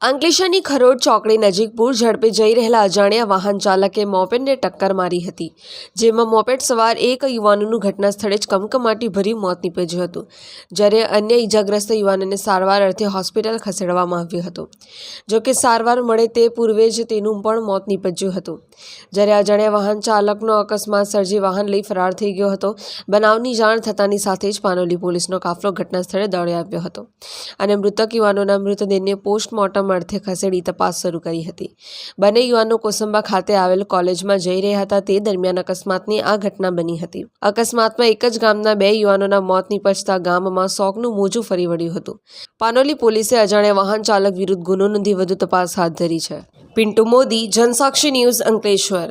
અંકલેશ્વરની ખરોડ ચોકડી નજીક પૂર ઝડપે જઈ રહેલા અજાણ્યા વાહન ચાલકે મોપેડને ટક્કર મારી હતી, જેમાં મોપેડ સવાર એક યુવાનનું ઘટના સ્થળે જ કમકમાટી ભરી મોત નીપજ્યું હતું, જ્યારે અન્ય ઈજાગ્રસ્ત યુવાનને સારવાર અર્થે હોસ્પિટલ ખસેડવામાં આવ્યું હતું. જોકે સારવાર મળે તે પૂર્વે જ તેનું પણ મોત નીપજ્યું હતું. જ્યારે અજાણ્યા વાહન ચાલકનો અકસ્માત સર્જી વાહન લઈ ફરાર થઈ ગયો હતો, બનાવની જાણ થતાની સાથે જ પાનોલી પોલીસનો કાફલો ઘટના સ્થળે દોડી આવ્યો હતો અને મૃતક યુવાનોના મૃતદેહને પોસ્ટમોર્ટમ ખસેડી તપાસ શરૂ કરી હતી. બંને યુવાનો કોસંબા ખાતે આવેલ કોલેજમાં જઈ રહ્યા હતા. તે દરમિયાન અકસ્માતની આ ઘટના બની હતી. અકસ્માતમાં એક જ ગામના બે યુવાનોના મોત નીપજતા ગામમાં શોકનું મોજું ફરી વળ્યું હતું. પાનોલી પોલીસે અજાણ્યા વાહન ચાલક વિરુદ્ધ ગુનો નોંધી વધુ તપાસ હાથ ધરી છે. પિન્ટુ મોદી, જનસાક્ષી ન્યૂઝ અંકલેશ્વર.